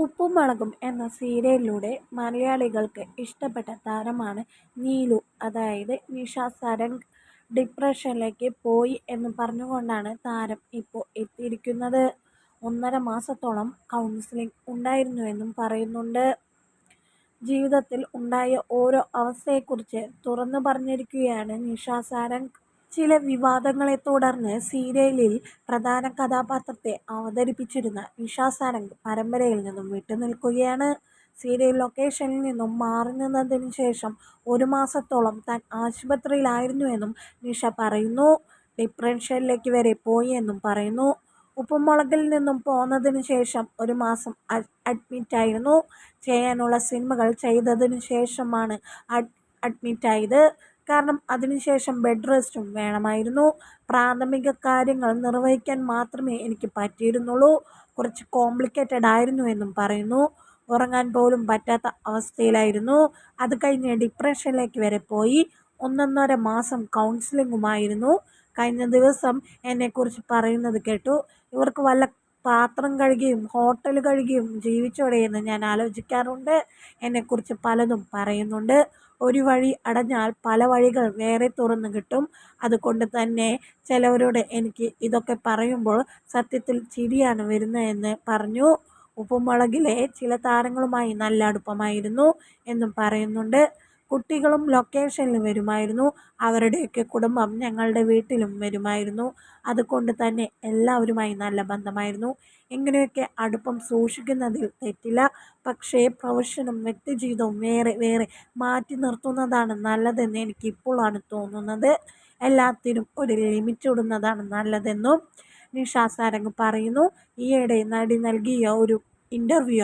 ഉപ്പും മുളകും എന്ന സീരിയലിലൂടെ മലയാളികൾക്ക് ഇഷ്ടപ്പെട്ട താരമാണ് നീലു. അതായത് നിഷ സരംഗ് ഡിപ്രഷനിലേക്ക് പോയി എന്ന് പറഞ്ഞുകൊണ്ടാണ് താരം ഇപ്പോൾ എത്തിയിരിക്കുന്നത്. ഒന്നര മാസത്തോളം കൗൺസിലിംഗ് ഉണ്ടായിരുന്നുവെന്നും പറയുന്നുണ്ട്. ജീവിതത്തിൽ ഉണ്ടായ ഓരോ അവസ്ഥയെക്കുറിച്ച് തുറന്നു പറഞ്ഞിരിക്കുകയാണ് നിഷ സാരംഗ് ചില വിവാദങ്ങളെ തുടർന്ന് സീരിയലിൽ പ്രധാന കഥാപാത്രത്തെ അവതരിപ്പിച്ചിരുന്ന ഇഷ സാരംഗ് പരമ്പരയിൽ നിന്നും വിട്ടുനിൽക്കുകയാണ്. സീരിയൽ ലൊക്കേഷനിൽ നിന്നും മാറി നിന്നതിന് ശേഷം ഒരു മാസത്തോളം താൻ ആശുപത്രിയിലായിരുന്നുവെന്നും നിഷ പറയുന്നു. ഡിപ്രഷനിലേക്ക് വരെ പോയി എന്നും പറയുന്നു. ഉപ്പുമുളകിൽ നിന്നും പോന്നതിന് ശേഷം ഒരു മാസം അഡ്മിറ്റായിരുന്നു ചെയ്യാനുള്ള സിനിമകൾ ചെയ്തതിനു ശേഷമാണ് അഡ്മിറ്റായത് കാരണം അതിനുശേഷം ബെഡ് റെസ്റ്റും വേണമായിരുന്നു. പ്രാഥമിക കാര്യങ്ങൾ നിർവഹിക്കാൻ മാത്രമേ എനിക്ക് പറ്റിയിരുന്നുള്ളൂ. കുറച്ച് കോംപ്ലിക്കേറ്റഡ് ആയിരുന്നു എന്നും പറയുന്നു. ഉറങ്ങാൻ പോലും പറ്റാത്ത അവസ്ഥയിലായിരുന്നു. അത് കഴിഞ്ഞ് ഡിപ്രഷനിലേക്ക് വരെ പോയി. ഒന്നൊന്നര മാസം കൗൺസിലിങ്ങുമായിരുന്നു കഴിഞ്ഞ ദിവസം എന്നെക്കുറിച്ച് പറയുന്നത് കേട്ടു. ഇവർക്ക് വല്ല പാത്രം കഴുകിയും ഹോട്ടൽ കഴുകിയും ജീവിച്ചോടെ എന്ന് ഞാൻ ആലോചിക്കാറുണ്ട്. എന്നെക്കുറിച്ച് പലതും പറയുന്നുണ്ട്. ഒരു വഴി അടഞ്ഞാൽ പല വഴികൾ വേറെ തുറന്നു കിട്ടും. അതുകൊണ്ട് തന്നെ ചിലവരോട് എനിക്ക് ഇതൊക്കെ പറയുമ്പോൾ സത്യത്തിൽ ചിരിയാണ് വരുന്നതെന്ന് പറഞ്ഞു. ഉപ്പുമുളകിലെ ചില താരങ്ങളുമായി നല്ല അടുപ്പമായിരുന്നു എന്നും പറയുന്നുണ്ട്. കുട്ടികളും ലൊക്കേഷനിൽ വരുമായിരുന്നു. അവരുടെയൊക്കെ കുടുംബം ഞങ്ങളുടെ വീട്ടിലും വരുമായിരുന്നു. അതുകൊണ്ട് തന്നെ എല്ലാവരുമായി നല്ല ബന്ധമായിരുന്നു. ഇങ്ങനെയൊക്കെ അടുപ്പം സൂക്ഷിക്കുന്നതിൽ തെറ്റില്ല. പക്ഷേ പ്രൊഫഷനും വ്യക്തിജീവിതവും വേറെ വേറെ മാറ്റി നിർത്തുന്നതാണ് നല്ലതെന്ന് എനിക്ക് ഇപ്പോഴാണ് തോന്നുന്നത്. എല്ലാത്തിനും ഒരു ലിമിറ്റ് ഇടുന്നതാണ് നല്ലതെന്നും നിഷ സാരംഗ് പറയുന്നു. ഈയിടെ നടി നൽകിയ ഒരു ഇന്റർവ്യൂ